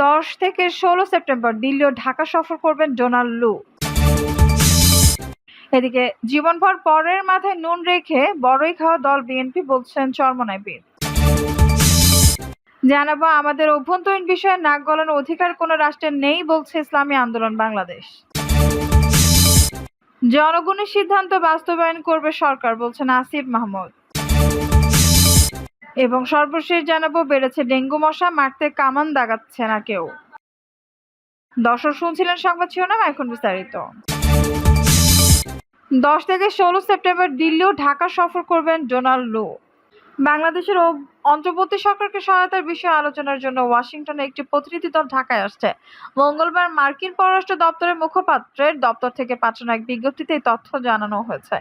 দশ থেকে ষোলো সেপ্টেম্বর দিল্লি ও ঢাকা সফর করবেন ডোনাল্ড লু। এদিকে জীবনভর পরের মাথায় নুন রেখে বড়ই খাওয়া দল বিএনপি বলছেন চরমনায় বীর। জানাব, আমাদের অভ্যন্তরীণ বিষয়ে নাক গলানোর অধিকার কোনো রাষ্ট্রের নেই বলছে ইসলামী আন্দোলন বাংলাদেশ। জনগণের সিদ্ধান্ত বাস্তবায়ন করবে সরকার বলছেন আসিফ মাহমুদ। এবং সর্বশেষ জানাব, বেড়েছে ডেঙ্গু মশা, মারতে কামান দাগাচ্ছে না কেউ। দর্শক শুনছিলেন সংবাদ শিরোনাম, এখন বিস্তারিত। দশ থেকে ষোলো সেপ্টেম্বর দিল্লি ও ঢাকা সফর করবেন ডোনাল্ড লু। বাংলাদেশের অন্তর্বর্তী সরকারকে সহায়তার বিষয়ে আলোচনার জন্য ওয়াশিংটনে একটি প্রতিনিধি দল ঢাকায় আসছে। মঙ্গলবার মার্কিন পররাষ্ট্র দপ্তরের মুখপাত্রের দপ্তর থেকে পাঠানো এক বিজ্ঞপ্তিতে এই তথ্য জানানো হয়েছে।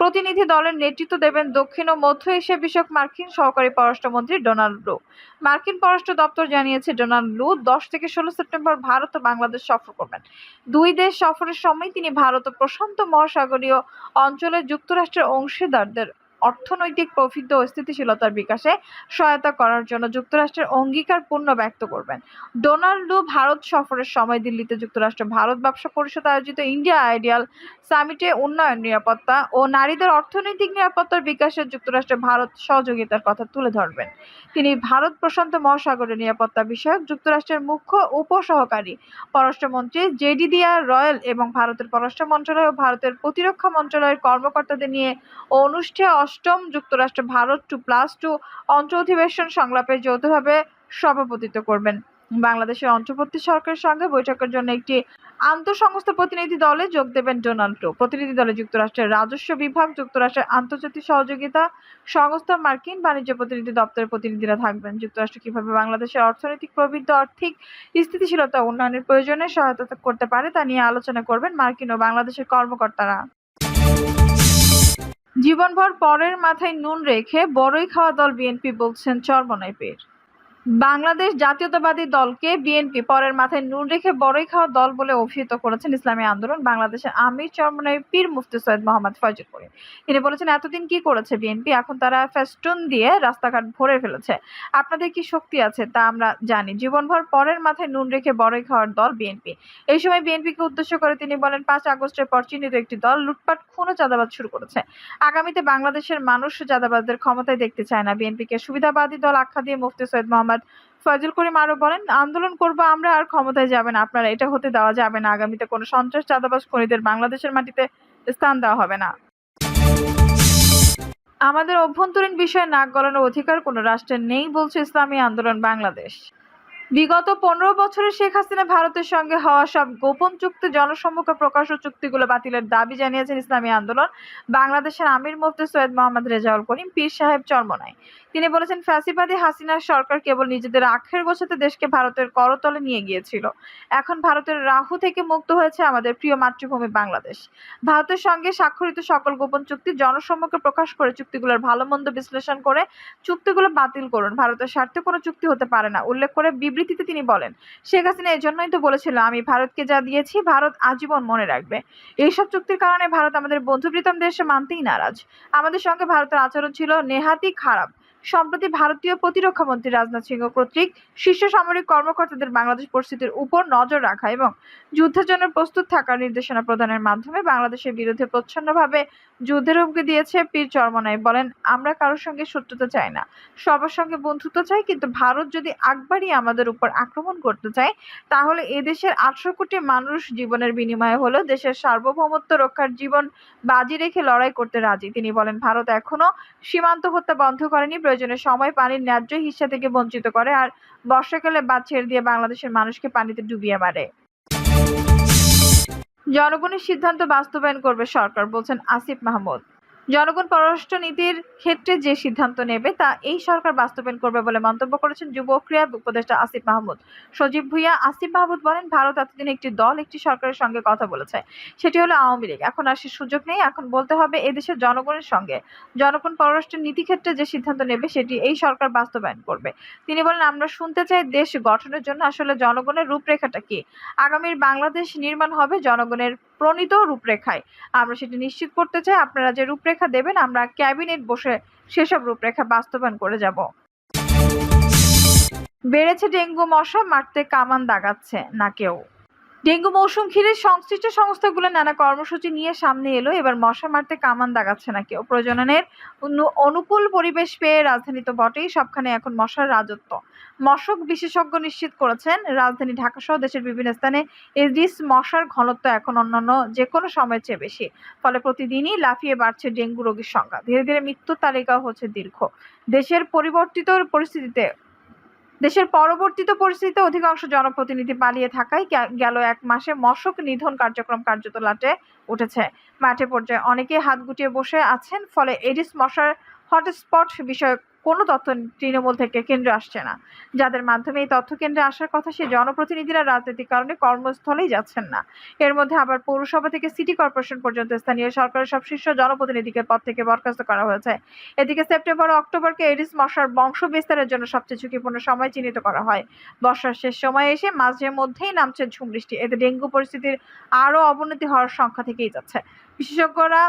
প্রতিনিধি দলের নেতৃত্ব দেবেন দক্ষিণ ও মধ্য এশিয়া বিষয়ক মার্কিন সহকারী পররাষ্ট্রমন্ত্রী ডোনাল্ড লু। মার্কিন পররাষ্ট্র দপ্তর জানিয়েছে ডোনাল্ড লু দশ থেকে ষোলো সেপ্টেম্বর ভারত ও বাংলাদেশ সফর করবেন। দুই দেশ সফরের সময় তিনি ভারত ও প্রশান্ত মহাসাগরীয় অঞ্চলে যুক্তরাষ্ট্রের অংশীদারদের অর্থনৈতিক প্রবৃদ্ধি ও স্থিতিশীলতার বিকাশে সহায়তা করার জন্য যুক্তরাষ্ট্রের অঙ্গীকার পূর্ণ ব্যক্ত করবেন। ডোনাল্ড ভারত সফরের সময় দিল্লিতে যুক্তরাষ্ট্র ভারত ব্যবসা পরিষদ আয়োজিত ইন্ডিয়া আইডিয়াল সামিটে উন্নয়ন, নিরাপত্তা ও নারীদের অর্থনৈতিক নিরাপত্তার বিকাশে যুক্তরাষ্ট্র ভারত সহযোগিতার কথা তুলে ধরবেন। তিনি ভারত প্রশান্ত মহাসাগরের নিরাপত্তা বিষয়ক যুক্তরাষ্ট্রের মুখ্য উপসহকারী পররাষ্ট্রমন্ত্রী জেডিডিয়া রয়্যাল এবং ভারতের পররাষ্ট্র মন্ত্রণালয় ও ভারতের প্রতিরক্ষা মন্ত্রণালয়ের কর্মকর্তাদের নিয়ে অনুষ্ঠেয় অষ্টম যুক্তরাষ্ট্র ভারত টু প্লাস টু অঞ্চ অধিবেশন সংলাপে যৌথভাবে সভাপতিত্ব করবেন। বাংলাদেশের অন্তর্বর্তী সরকারের সঙ্গে বৈঠকের জন্য একটি আন্তঃসংস্থা প্রতিনিধি দলে যোগ দেবেন ডোনাল্ড ট্রুম্প। প্রতিনিধি দলে যুক্তরাষ্ট্রের রাজস্ব বিভাগ, যুক্তরাষ্ট্রের আন্তর্জাতিক সহযোগিতা সংস্থা, মার্কিন বাণিজ্য প্রতিনিধি দপ্তরের প্রতিনিধিরা থাকবেন। যুক্তরাষ্ট্র কীভাবে বাংলাদেশের অর্থনৈতিক প্রবৃদ্ধি, আর্থিক স্থিতিশীলতা, উন্নয়নের প্রয়োজনে সহায়তা করতে পারে তা নিয়ে আলোচনা করবেন মার্কিন ও বাংলাদেশের কর্মকর্তারা। জীবনভর পরের মাথায় নুন রেখে বড়ই খাওয়া দল বিএনপি বলছেন চরমনাই পীর বাংলাদেশ জাতীয়তাবাদী দলকে বিএনপি পরের মাথায় নুন রেখে বড়ই খাওয়া দল বলে অভিহিত করেছেন ইসলামী আন্দোলন বাংলাদেশের আমির চরমনায় পীর মুফতি সৈয়দ মোহাম্মদ ফয়জুল করিম। তিনি বলেছেন, এতদিন কি করেছে বিএনপি? এখন তারা ফেস্টুন দিয়ে রাস্তাঘাট ভরে ফেলেছে। আপনাদের কি শক্তি আছে তা আমরা জানি। জীবনভর পরের মাথায় নুন রেখে বড়ই খাওয়ার দল বিএনপি। এই সময় বিএনপিকে উদ্দেশ্য করে তিনি বলেন, পাঁচ আগস্টের পর চিহ্নিত একটি দল লুটপাট খুন চাঁদাবাদ শুরু করেছে। আগামীতে বাংলাদেশের মানুষ চাঁদাবাজদের ক্ষমতায় দেখতে চায় না। বিএনপিকে সুবিধাবাদী দল আখ্যা দিয়ে মুফতি সৈয়দ মোহাম্মদ ফয়জুল করিম আরও বলেন, আন্দোলন করব আমরা আর ক্ষমতায় যাবেন আপনারা এটা হতে দেওয়া যাবে না। আগামীতে কোনো সন্ত্রাস, চাঁদাবাজ খনিদের বাংলাদেশের মাটিতে স্থান দেওয়া হবে না। আমাদের অভ্যন্তরীণ বিষয়ে নাক গলানোর অধিকার কোনো রাষ্ট্রের নেই, বলছে ইসলামী আন্দোলন বাংলাদেশ। বিগত পনেরো বছরে শেখ হাসিনা ভারতের সঙ্গে হওয়া সব গোপন চুক্তি, জনসম্মুখে প্রকাশ ও চুক্তিগুলো বাতিলের দাবি জানিয়েছেন ইসলামী আন্দোলন বাংলাদেশের আমির মুফতি সৈয়দ মোহাম্মদ রেজাউল করিম, পীর সাহেব চরমনায় তিনি বলেছেন, ফ্যাসিবাদী হাসিনার সরকার কেবল নিজেদের আখের গোছাতে দেশকে ভারতের করতলে নিয়ে গিয়েছিল। এখন ভারতের রাহু থেকে মুক্ত হয়েছে আমাদের প্রিয় মাতৃভূমি বাংলাদেশ। ভারতের সঙ্গে স্বাক্ষরিত সকল গোপন চুক্তি জনসম্মুখে প্রকাশ করে চুক্তিগুলোর ভালো মন্দ বিশ্লেষণ করে চুক্তিগুলো বাতিল করুন। ভারতের স্বার্থে কোনো চুক্তি হতে পারে না, উল্লেখ করে বিবৃতিতে তিনি বলেন, শেখ হাসিনা এজন্যই তো বলেছিল, আমি ভারতকে যা দিয়েছি, ভারত আজীবন মনে রাখবে। এইসব চুক্তির কারণে ভারত আমাদের বন্ধুপ্রীতম দেশে মানতেই নারাজ। আমাদের সঙ্গে ভারতের আচরণ ছিল নেহাতি খারাপ। সম্প্রতি ভারতীয় প্রতিরক্ষা মন্ত্রী রাজনাথ সিংহ কর্তৃক শীর্ষ সামরিক কর্মকর্তাদের বাংলাদেশ পরিস্থিতির উপর নজর রাখা এবং যুদ্ধের জন্য প্রস্তুত থাকার নির্দেশনা প্রদানের মাধ্যমে বাংলাদেশের বিরুদ্ধে প্রচ্ছন্নভাবে যুদ্ধের হুমকি দিয়েছে পীর চরমনাই। বলেন, আমরা কারোর সঙ্গে শত্রুতা চাই না। সবার সঙ্গে বন্ধুত্ব চাই, কিন্তু ভারত যদি আকবারই আমাদের উপর আক্রমণ করতে চায়, তাহলে এদেশের আটশো কোটি মানুষ জীবনের বিনিময়ে হলো দেশের সার্বভৌমত্ব রক্ষার জীবন বাজি রেখে লড়াই করতে রাজি। তিনি বলেন, ভারত এখনও সীমান্ত হত্যা বন্ধ করেনি, প্রয়োজনে সময়, পানির ন্যায্য হিস্সা থেকে বঞ্চিত করে, আর বর্ষাকালে বাদ ছেড়ে দিয়ে বাংলাদেশের মানুষকে পানিতে ডুবিয়ে মারে। জনগণের সিদ্ধান্ত বাস্তবায়ন করবে সরকার বলছেন আসিফ মাহমুদ। জনগণ পররাষ্ট্র নীতির ক্ষেত্রে যে সিদ্ধান্ত নেবে তা এই সরকার বাস্তবায়ন করবে বলে মন্তব্য করেছেন যুব ও ক্রীড়া উপদেষ্টা আসিফ মাহমুদ। সজীব ভুইয়া, আসিফ মাহমুদ বলেন, ভারত এতদিন একটি দল, একটি সরকারের সঙ্গে কথা বলেছে। সেটি হলো আওয়ামী লীগ। এখন আর সে সুযোগ নেই। এখন বলতে হবে এদেশের জনগণের সঙ্গে। জনগণ পররাষ্ট্র নীতি ক্ষেত্রে যে সিদ্ধান্ত নেবে সেটি এই সরকার বাস্তবায়ন করবে। তিনি বলেন, আমরা শুনতে চাই দেশ গঠনের জন্য। আসলে জনগণের রূপরেখাটা কি? আগামীর বাংলাদেশ নির্মাণ হবে জনগণের প্রণীত রূপরেখায়। আমরা সেটি নিশ্চিত করতে চাই, আপনারা যে রূপরেখা দেবেন, আমরা ক্যাবিনেট বসে সেসব রূপরেখা বাস্তবায়ন করে যাব। বেড়েছে ডেঙ্গু মশা, মারতে কামান দাগাচ্ছে, না কেউ। ডেঙ্গু মৌসুম ঘিরে সংশ্লিষ্ট সংস্থাগুলো নানা কর্মসূচি নিয়ে সামনে এলো। এবার মশা মারতে কামান দাগাচ্ছে না কেউ প্রজননের অনুকূল পরিবেশ পেয়ে রাজধানী তো বটেই, সবখানে এখন মশার রাজত্ব। মশক বিশেষজ্ঞ নিশ্চিত করেছেন, রাজধানী ঢাকা সহ দেশের বিভিন্ন স্থানে এডিস মশার ঘনত্ব এখন অন্যান্য যে কোনো সময়ের চেয়ে বেশি। ফলে প্রতিদিনই লাফিয়ে বাড়ছে ডেঙ্গু রোগীর সংখ্যা। ধীরে ধীরে মৃত্যুর তালিকাও হচ্ছে দীর্ঘ। দেশের পরিবর্তিত পরিস্থিতিতে দেশের পরবর্তীত পরিস্থিতিতে অধিকাংশ জনপ্রতিনিধি পালিয়ে থাকায় গেল এক মাসে মশক নিধন কার্যক্রম কার্যত লাটে উঠেছে। মাঠে পর্যায়ে অনেকে হাত গুটিয়ে বসে আছেন, ফলে এডিস মশার হটস্পট বিষয়ে কোনো তথ্য তৃণমূল থেকে কেন্দ্রে আসছে না। যাদের মাধ্যমে এই তথ্য কেন্দ্রে আসার কথা সে জনপ্রতিনিধিরা রাজনৈতিক কারণে কর্মস্থলেই যাচ্ছেন না। এর মধ্যে আবার পৌরসভা থেকে সিটি কর্পোরেশন পর্যন্ত স্থানীয় সরকারের সব শীর্ষ জনপ্রতিনিধিকে পদ থেকে বরখাস্ত করা হয়েছে। এদিকে সেপ্টেম্বর অক্টোবরকে এডিস মশার বংশ বিস্তারের জন্য সবচেয়ে ঝুঁকিপূর্ণ সময় চিহ্নিত করা হয়। বর্ষার শেষ সময়ে এসে মাঝে মধ্যেই নামছে ঝুম বৃষ্টি। এতে ডেঙ্গু পরিস্থিতির আরও অবনতি হওয়ার সংখ্যা থেকেই যাচ্ছে। বিশেষজ্ঞরা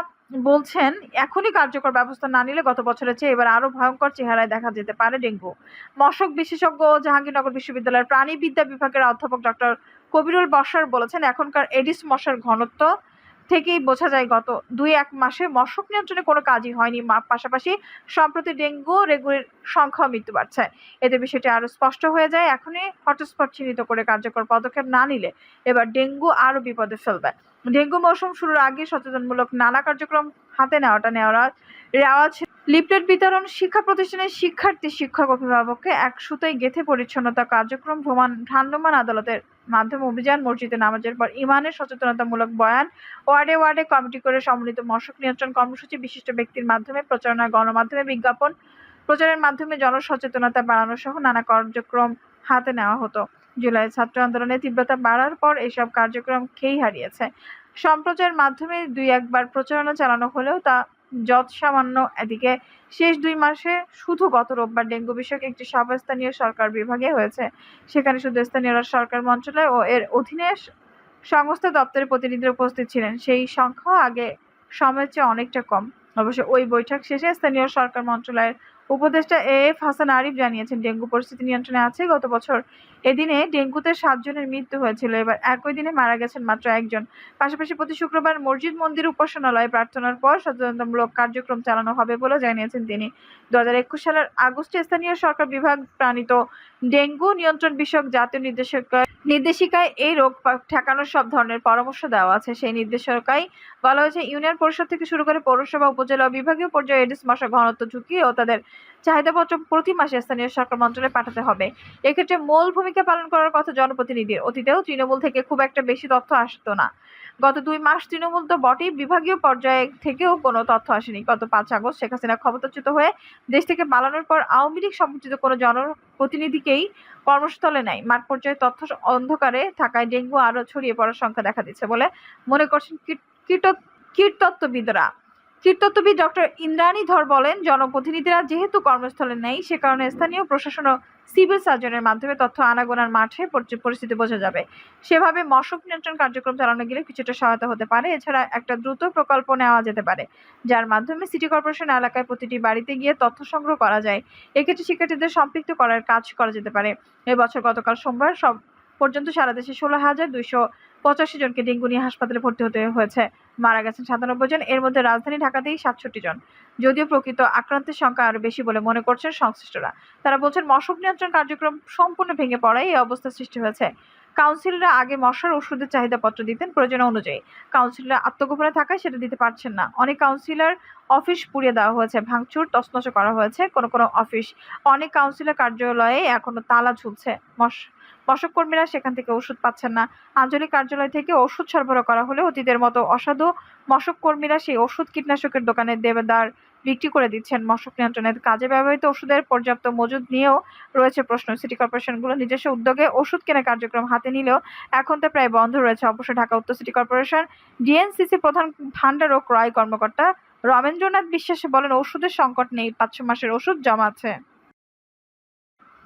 বলছেন, এখনই কার্যকর ব্যবস্থা না নিলে গত বছরের চেয়ে এবার আরও ভয়ঙ্কর চেহারায় দেখা যেতে পারে ডেঙ্গু। মশক বিশেষজ্ঞ জাহাঙ্গীরনগর বিশ্ববিদ্যালয়ের প্রাণীবিদ্যা বিভাগের অধ্যাপক ডক্টর কবিরুল বসার বলেছেন, এখনকার এডিস মশার ঘনত্ব থেকেই বোঝা যায় গত দুই এক মাসে মশক নিয়ন্ত্রণে কোনো কাজই হয়নি। পাশাপাশি সম্প্রতি ডেঙ্গু রেগুর সংখ্যা মৃত্যু বাড়ছে এতে বিষয়টি আরও স্পষ্ট হয়ে যায়। এখনই হটস্পট চিহ্নিত করে কার্যকর পদক্ষেপ না নিলে এবার ডেঙ্গু আরও বিপদে ফেলবে। ডেঙ্গু মৌসুম শুরুর আগে সচেতনমূলক নানা কার্যক্রম হাতে নেওয়াটা নেওয়ার রেওয়াজ। লিপলেট বিতরণ, শিক্ষা প্রতিষ্ঠানের শিক্ষার্থী, শিক্ষক, অভিভাবককে এক সুতোয় গেথে পরিচ্ছন্নতা কার্যক্রম ভ্রমণ ভ্রাম্যমাণ আদালতের মাধ্যমে অভিযান, মসজিদে নামাজের পর ইমানের সচেতনতামূলক বয়ান ওয়ার্ডে ওয়ার্ডে কমিটি করে সমন্বিত মশক নিয়ন্ত্রণ কর্মসূচি বিশিষ্ট ব্যক্তির মাধ্যমে প্রচারণা, গণমাধ্যমে বিজ্ঞাপন, প্রচারের মাধ্যমে জনসচেতনতা বাড়ানো সহ নানা কার্যক্রম হাতে নেওয়া হতো। জুলাই ছাত্র আন্দোলনের তীব্রতা বাড়ার পর এসব কার্যক্রম খেই হারিয়েছে। সম্প্রচারের মাধ্যমে দুই একবার প্রচারণা চালানো হলেও তা যৎ সামান্য এদিকে শেষ দুই মাসে শুধু গত রোববার ডেঙ্গু বিষয়ক একটি সভা স্থানীয় সরকার বিভাগে হয়েছে। সেখানে শুধু স্থানীয় সরকার মন্ত্রণালয় ও এর অধীনে সংস্থা দপ্তরের প্রতিনিধিরা উপস্থিত ছিলেন। সেই সংখ্যা আগে সময়ের চেয়ে অনেকটা কম। অবশ্য ওই বৈঠক শেষে স্থানীয় সরকার মন্ত্রণালয়ের উপদেষ্টা এ এফ হাসান আরিফ জানিয়েছেন, ডেঙ্গু পরিস্থিতি নিয়ন্ত্রণে আছে। গত বছর এদিনে ডেঙ্গুতে সাতজনের মৃত্যু হয়েছিল। এবার একই দিনে মারা গেছেন মাত্র একজন। পাশাপাশি প্রতি শুক্রবার মসজিদ মন্দির উপাসনালয়ে প্রার্থনার পর সচেতনতামূলক কার্যক্রম চালানো হবে বলে জানিয়েছেন তিনি। দু হাজার একুশ সালের আগস্টে স্থানীয় সরকার বিভাগ প্রাণিত ডেঙ্গু নিয়ন্ত্রণ বিষয়ক জাতীয় নির্দেশিকা নির্দেশিকায় এই রোগ ঠেকানোর সব ধরনের পরামর্শ দেওয়া আছে। সেই নির্দেশিকায় বলা হয়েছে, ইউনিয়ন পরিষদ থেকে শুরু করে পৌরসভা, উপজেলা বিভাগীয় পর্যায়ে এডিস মশা ঘনত্ব ঝুঁকি ও তাদের চাহিদাপত্র প্রতি মাসে স্থানীয় সরকার মন্ত্রণালয়ে পাঠাতে হবে। এক্ষেত্রে মূল ভূমিকা পালন করার কথা জনপ্রতিনিধির অতীতেও তৃণমূল থেকে খুব একটা বেশি তথ্য আসতো না। গত দুই মাস তৃণমূল তো বটেই, বিভাগীয় পর্যায়ে থেকেও কোনো তথ্য আসেনি। গত পাঁচ আগস্ট শেখ হাসিনা ক্ষমতাচ্যুত হয়ে দেশ থেকে পালানোর পর আওয়ামী লীগ সমর্থিত কোনো জনপ্রতিনিধিকেই কর্মস্থলে নেয় মাঠ পর্যায়ে তথ্য অন্ধকারে থাকায় ডেঙ্গু আরও ছড়িয়ে পড়ার সংখ্যা দেখা দিচ্ছে বলে মনে করছেন কীট- কীট- কীটতত্ত্ববিদরা। কীটতত্ত্ববিদ ডক্টর ইন্দ্রাণী ধর বলেন, জনপ্রতিনিধিরা যেহেতু কর্মস্থলে নেই, সে কারণে স্থানীয় প্রশাসন ও সিভিল সার্জনের মাধ্যমে তথ্য আনাগোনার মাঠে পরি- পরিস্থিতি বোঝা যাবে। সেভাবে মশক নিয়ন্ত্রণ কার্যক্রম চালানো গেলে কিছুটা সহায়তা হতে পারে, এছাড়া একটা দ্রুত প্রকল্প নেওয়া যেতে পারে, যার মাধ্যমে সিটি কর্পোরেশন এলাকায় প্রতিটি বাড়িতে গিয়ে তথ্য সংগ্রহ করা যায়। এক্ষেত্রে শিক্ষার্থীদের সম্পৃক্ত করার কাজ করা যেতে পারে। এবছর গতকাল সোমবার সব পর্যন্ত সারা দেশে ষোলো হাজার দুইশো পঁচাশি জনকে ডেঙ্গু নিয়ে হাসপাতালে ভর্তি হতে হয়েছে। মারা গেছেন সাতানব্বই জন। এর মধ্যে রাজধানী ঢাকাতেই সাতষট্টি জন। যদিও প্রকৃত আক্রান্তের সংখ্যা আরও বেশি বলে মনে করছেন সংশ্লিষ্টরা। তারা বলছেন, মশক নিয়ন্ত্রণ কার্যক্রম সম্পূর্ণ ভেঙে পড়ায় এই অবস্থা সৃষ্টি হয়েছে। কাউন্সিলররা আগে মশার ওষুধের চাহিদাপত্র দিতেন প্রয়োজন অনুযায়ী। কাউন্সিলররা আত্মগোপনে থাকায় সেটা দিতে পারছেন না। অনেক কাউন্সিলর অফিস পুড়িয়ে দেওয়া হয়েছে, ভাঙচুর, তছনছ করা হয়েছে। কোনো কোনো অফিস অনেক কাউন্সিলর কার্যালয়ে এখনও তালা ঝুলছে। মশ মশক কর্মীরা সেখান থেকে ওষুধ পাচ্ছেন না। আঞ্চলিক কার্যালয় থেকে ওষুধ সরবরাহ করা হলে অতীতের মতো অসাধু মশক কর্মীরা সেই ওষুধ কীটনাশকের দোকানে দেবেদার বিক্রি করে দিচ্ছেন। মশক নিয়ন্ত্রণের কাজে ব্যবহৃত ওষুধের পর্যাপ্ত মজুদ নিয়েও রয়েছে প্রশ্ন। সিটি কর্পোরেশনগুলো নিজস্ব উদ্যোগে ওষুধ কেনার কার্যক্রম হাতে নিলেও এখন তা প্রায় বন্ধ রয়েছে। অবশ্য ঢাকা উত্তর সিটি কর্পোরেশন ডিএনসিসি প্রধান ভান্ডার ও ক্রয় কর্মকর্তা রমেন্দ্রনাথ বিশ্বাস বলেন, ওষুধের সংকট নেই পাঁচ ছ মাসের ওষুধ জমা আছে।